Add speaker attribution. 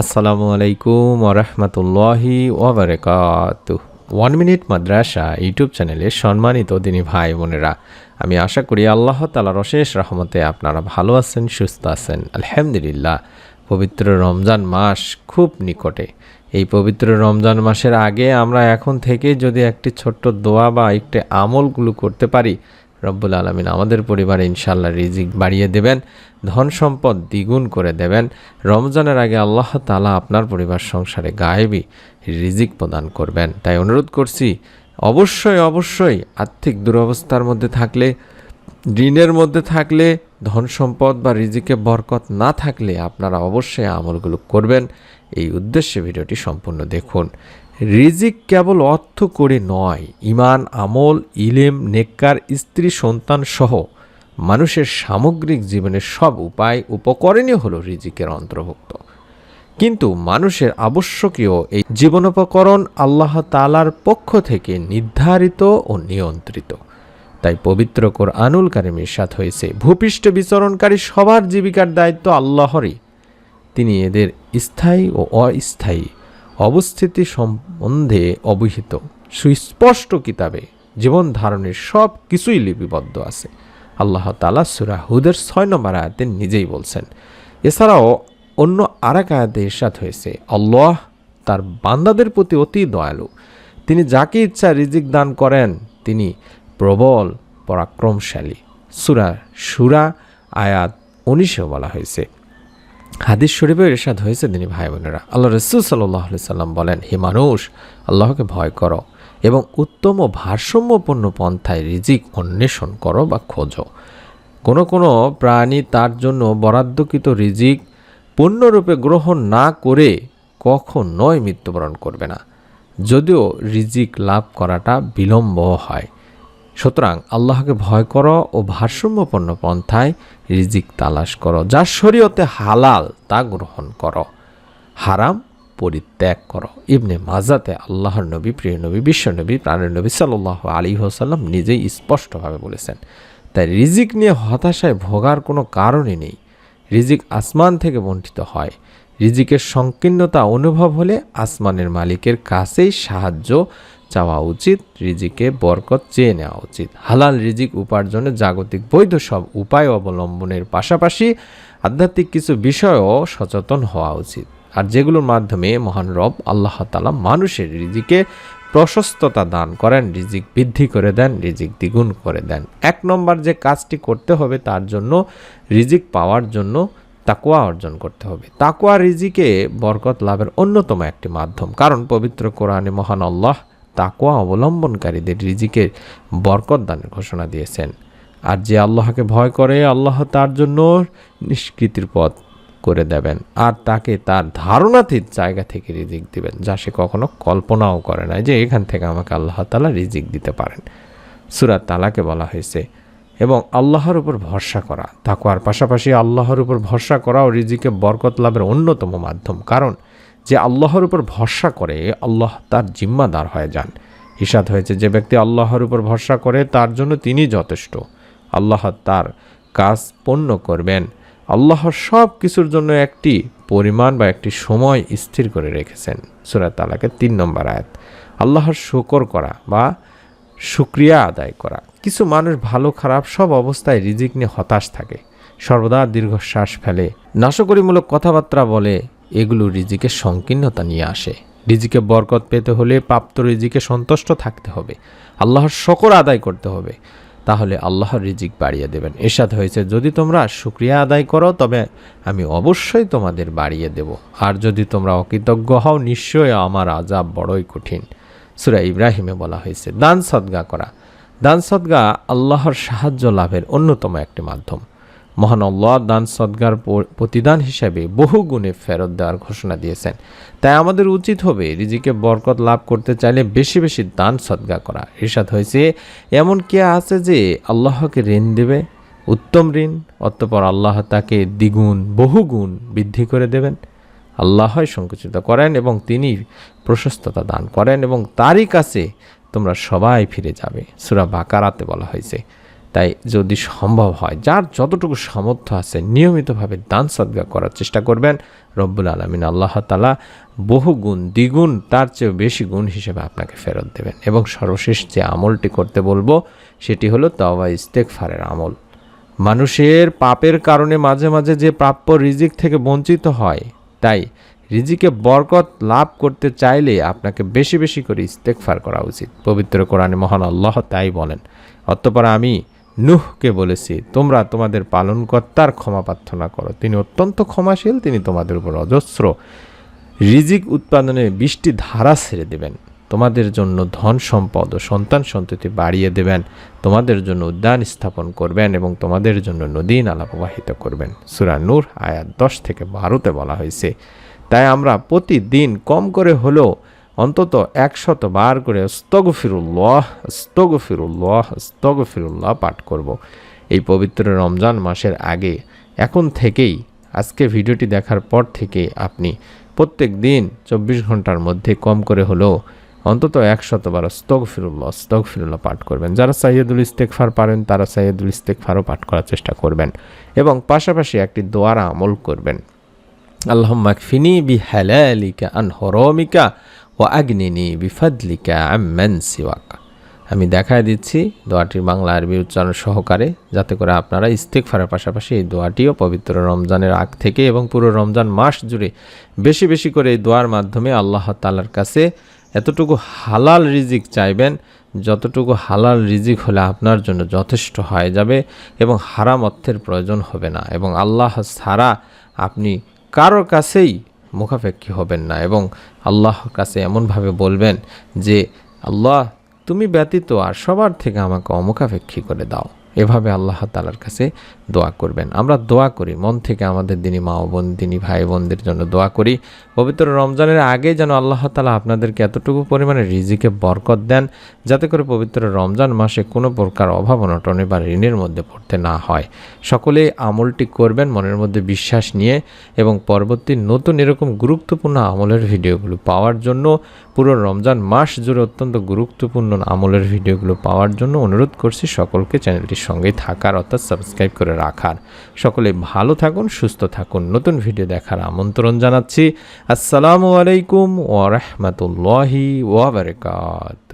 Speaker 1: আসসালামু আলাইকুম ওরহমতুল্লাহি ওবরাকাত ওয়ান মিনিট মাদ্রাসা ইউটিউব চ্যানেলে সম্মানিত দিনী ভাই বোনেরা, আমি আশা করি আল্লাহ তালার অশেষ রহমতে আপনারা ভালো আছেন, সুস্থ আছেন। আলহামদুলিল্লাহ, পবিত্র রমজান মাস খুব নিকটে। এই পবিত্র রমজান মাসের আগে আমরা এখন থেকে যদি একটি ছোট্ট দোয়া বা একটি আমলগুলো করতে পারি রব্বুল আলমিন আমাদের পরিবারে ইনশাল্লাহ রিজিক বাড়িয়ে দেবেন, ধন সম্পদ দ্বিগুণ করে দেবেন। রমজানের আগে আল্লাহ তালা আপনার পরিবার সংসারে গায়েবী রিজিক প্রদান করবেন। তাই অনুরোধ করছি, অবশ্যই অবশ্যই আর্থিক দুরবস্থার মধ্যে থাকলে, ঋণের মধ্যে থাকলে, ধন সম্পদ বা রিজিকে বরকত না থাকলে আপনারা অবশ্যই আমলগুলো করবেন। এই উদ্দেশ্যে ভিডিওটি সম্পূর্ণ দেখুন। রিজিক কেবল অর্থ করে নয় ইমান আমল, ইলেম, নেককার, স্ত্রী, সন্তান সহ মানুষের সামগ্রিক জীবনের সব উপায় উপকরণই হলো রিজিকের অন্তর্ভুক্ত। কিন্তু মানুষের আবশ্যকীয় এই জীবনোপকরণ আল্লাহ তালার পক্ষ থেকে নির্ধারিত ও নিয়ন্ত্রিত। তাই পবিত্র কোরআনুল কারিম ইরশাদ হয়েছে, ভূপৃষ্ঠ বিচরণকারী সবার জীবিকার দায়িত্ব আল্লাহরই। তিনি এদের স্থায়ী ও অস্থায়ী অবস্থিতি সম্বন্ধে অবহিত। সুস্পষ্ট কিতাবে জীবন ধারণের সব কিছুই লিপিবদ্ধ আছে। আল্লাহ তালা সুরা হুদের ছয় নম্বর আয়াতে নিজেই বলছেন, এছাড়াও অন্য আর এক আয়াতে ইরশাদ হয়েছে, আল্লাহ তার বান্দাদের প্রতি অতি দয়ালু। তিনি যাকে ইচ্ছা রিজিক দান করেন, তিনি প্রবল, পরাক্রমশালী। সুরা সুরা আয়াত উনিশেও বলা হয়েছে হাদিস শরীফের ইরশাদ হয়েছে তিনি ভাই বোনেরা। আল্লাহ রসুল সাল্লাহ সাল্লাম বলেন, হে মানুষ, আল্লাহকে ভয় করো এবং উত্তম ও ভারসাম্যপূর্ণ পন্থায় রিজিক অন্বেষণ করো বা খোঁজো। কোনো কোনো প্রাণী তার জন্য বরাদ্দকৃত রিজিক পূর্ণরূপে গ্রহণ না করে কখনোই মৃত্যুবরণ করবে না। যদিও রিজিক লাভ করাটা বিলম্ব হয়। সুতরাং আল্লাহকে ভয় করো ও ভারসাম্যপন্ন পন্থায় রিজিক তালাশ করো যার শরীয়তে হালাল তা গ্রহণ করো, হারাম পরিত্যাগ করো। ইবনে মাজাতে আল্লাহর নবী, প্রিয় নবী বিশ্বনবী প্রাণের নবী সাল্লাহ আলী হোসাল্লাম নিজেই স্পষ্টভাবে বলেছেন, তাই রিজিক নিয়ে হতাশায় ভোগার কোনো কারণই নেই। রিজিক আসমান থেকে বণ্টিত হয়। রিজিকের সংকীর্ণতা অনুভব হলে আসমানের মালিকের কাছেই সাহায্য চাওয়া উচিত, রিজিকে বরকত চেয়ে নেওয়া উচিত। হালাল রিজিক উপার্জনে জাগতিক বৈধ সব উপায় অবলম্বনের পাশাপাশি আধ্যাত্মিক কিছু বিষয়ও সচেতন হওয়া উচিত। আর যেগুলোর মাধ্যমে মহান রব আল্লাহ তালা মানুষের রিজিকে প্রশস্ততা দান করেন, রিজিক বৃদ্ধি করে দেন, রিজিক দ্বিগুণ করে দেন। এক নম্বর যে কাজটি করতে হবে তার জন্য রিজিক পাওয়ার জন্য তাকুয়া অর্জন করতে হবে। তাকুয়া রিজিকে বরকত লাভের অন্যতম একটি মাধ্যম। কারণ পবিত্র কোরআনে মহান আল্লাহ তাকুয়া অবলম্বনকারীদের রিজিকের বরকত দানের ঘোষণা দিয়েছেন। আর যে আল্লাহকে ভয় করে, আল্লাহ তার জন্য নিষ্কৃতির পথ করে দেবেন। আর তাকে তার ধারণাতীত জায়গা থেকে রিজিক দিবেন, যা সে কখনো কল্পনাও করে না যে এখান থেকে আমাকে আল্লাহ তালা রিজিক দিতে পারেন। সুরাত তালাকে বলা হয়েছে, এবং আল্লাহর উপর ভরসা করা। তাকুয়ার পাশাপাশি আল্লাহর উপর ভরসা করা ও রিজিকে বরকত লাভের অন্যতম মাধ্যম। কারণ যে আল্লাহর উপর ভরসা করে আল্লাহ তার জিম্মাদার হয়ে যান। হিসাদ হয়েছে, যে ব্যক্তি আল্লাহর উপর ভরসা করে, তার জন্য তিনি যথেষ্ট। আল্লাহ তার কাজ পণ্য করবেন। আল্লাহর সব কিছুর জন্য একটি পরিমাণ বা একটি সময় স্থির করে রেখেছেন। সুরাত তালাকে তিন নম্বর আয়াত। আল্লাহর শুকর করা বা শুক্রিয়া আদায় করা। কিছু মানুষ ভালো খারাপ সব অবস্থায় রিজিক নিয়ে হতাশ থাকে। সর্বদা দীর্ঘশ্বাস ফেলে। নাশকরিমূলক কথাবার্তা বলে। এগুলো রিজিকে সংকীর্ণতা নিয়ে আসে। রিজিকে বরকত পেতে হলে প্রাপ্ত রিজিকে সন্তুষ্ট থাকতে হবে। আল্লাহর শকর আদায় করতে হবে। তাহলে আল্লাহর রিজিক বাড়িয়ে দেবেন। এরশাদ হয়েছে, যদি তোমরা শুক্রিয়া আদায় করো, তবে আমি অবশ্যই তোমাদের বাড়িয়ে দেব। আর যদি তোমরা অকৃতজ্ঞ হও, নিশ্চয়ই আমার আজাব বড়ই কঠিন। সুরা ইব্রাহিমে বলা হয়েছে, দান সদ্গা করা। দান সদ্গা আল্লাহর সাহায্য লাভের অন্যতম একটি মাধ্যম। মহান আল্লাহ দান সদ্গার প্রতিদান হিসাবে বহু গুণে ফেরত দেওয়ার ঘোষণা দিয়েছেন। তাই আমাদের উচিত হবে রিজিকে বরকত লাভ করতে চাইলে বেশি বেশি দান সদ্গা করা। ইরশাদ হয়েছে, এমন কে আছে যে আল্লাহকে ঋণ দেবে, উত্তম ঋণ, অতঃপর আল্লাহ তাকে দ্বিগুণ বহুগুণ বৃদ্ধি করে দেবেন। আল্লাহই সংকুচিত করেন এবং তিনি প্রশস্ততা দান করেন এবং তারই কাছে তোমরা সবাই ফিরে যাবে। সুরা বাকারাতে বলা হয়েছে তাই যদি সম্ভব হয়, যার যতটুকু সামর্থ্য আছে, নিয়মিতভাবে দান সদ্গা করার চেষ্টা করবেন। রব্বুল আলমিন আল্লাহ তালা বহু গুণ দ্বিগুণ, তার চেয়েও বেশি গুণ হিসেবে আপনাকে ফেরত দেবেন। এবং সর্বশেষ যে আমলটি করতে বলব, সেটি হলো তওবা ইস্তেকফারের আমল। মানুষের পাপের কারণে মাঝে মাঝে যে প্রাপ্য রিজিক থেকে বঞ্চিত হয়, তাই রিজিকে বরকত লাভ করতে চাইলে আপনাকে বেশি বেশি করে ইস্তেকফার করা উচিত। পবিত্র কোরআনে মহান আল্লাহ তাই বলেন, অতপর আমি নুহকে বলেছি, তোমরা তোমাদের পালনকর্তার ক্ষমা প্রার্থনা করো। তিনি অত্যন্ত ক্ষমাশীল, তিনি তোমাদের উপর অজস্র রিজিক উৎপাদনে বৃষ্টি ধারা ছেড়ে দেবেন। তোমাদের জন্য ধন সম্পদ ও সন্তান সন্ততি বাড়িয়ে দেবেন। তোমাদের জন্য উদ্যান স্থাপন করবেন এবং তোমাদের জন্য নদী নালা প্রবাহিত করবেন। সুরা নূর, আয়াত দশ থেকে বারোতে বলা হয়েছে, তাই আমরা প্রতিদিন কম করে হলেও অন্তত একশত বার করে স্তগফিরুল্লাহ স্তগফিরুল্লাহ স্তগফিরুল্লাহ পাঠ করব। এই পবিত্র রমজান মাসের আগে, এখন থেকেই আজকে ভিডিওটি দেখার পর থেকে আপনি প্রত্যেক দিন চব্বিশ ঘণ্টার মধ্যে কম করে হলেও অন্তত একশত বার স্তক ফিরুল্লাহ স্তক ফিরুল্লাহ পাঠ করবেন যারা সাইয়দুল ইস্তেকফার পারেন, তারা সাইয়দুল ইস্তেকফারও পাঠ করার চেষ্টা করবেন এবং পাশাপাশি একটি দোয়ারা আমল করবেন আল্লাহ মাকফিনি বি হালালিকা আন হরমিকা ও আগ্নিনি বিফাদলিকা আম্মান সিওয়াকা। আমি দেখায় দিচ্ছি দোয়াটির বাংলা আরবি উচ্চারণ সহকারে, যাতে করে আপনারা ইস্তেকফারের পাশাপাশি এই দোয়াটিও পবিত্র রমজানের আগ থেকে এবং পুরো রমজান মাস জুড়ে বেশি বেশি করে এই দোয়ার মাধ্যমে আল্লাহ তালার কাছে এতটুকু হালাল রিজিক চাইবেন, যতটুকু হালাল রিজিক হলে আপনার জন্য যথেষ্ট হয়ে যাবে এবং হারাম অর্থের প্রয়োজন হবে না। এবং আল্লাহ ছাড়া আপনি কারোর কাছেই মুখাপেক্ষী হবেন না এবং আল্লাহর কাছে এমনভাবে বলবেন যে, আল্লাহ, তুমি ব্যতীত আর সবার থেকে আমাকে অমুখাপেক্ষী করে দাও। এভাবে আল্লাহ তালার কাছে দোয়া করবেন। আমরা দোয়া করি, মন থেকে আমাদের দিনই মা বোন দিনী ভাই বোনদের জন্য দোয়া করি। পবিত্র রমজানের আগে যেন আল্লাহ তালা আপনাদেরকে এতটুকু পরিমাণে রিজিকে বরকত দেন, যাতে করে পবিত্র রমজান মাসে কোনো প্রকার অভাব অনটনে বা ঋণের মধ্যে পড়তে না হয়। সকলে আমলটি করবেন মনের মধ্যে বিশ্বাস নিয়ে এবং পরবর্তী নতুন এরকম গুরুত্বপূর্ণ আমলের ভিডিওগুলো পাওয়ার জন্য পুরো রমজান মাস জুড়ে অত্যন্ত গুরুত্বপূর্ণ আমলের ভিডিওগুলো পাওয়ার জন্য অনুরোধ করছি সকলকে চ্যানেলটির সঙ্গে থাকার, অর্থাৎ সাবস্ক্রাইব করে রাখার। সকলে ভালো থাকুন, সুস্থ থাকুন। নতুন ভিডিও দেখার আমন্ত্রণ জানাচ্ছি। আসসালামু আলাইকুম ওয়া ওবরকাত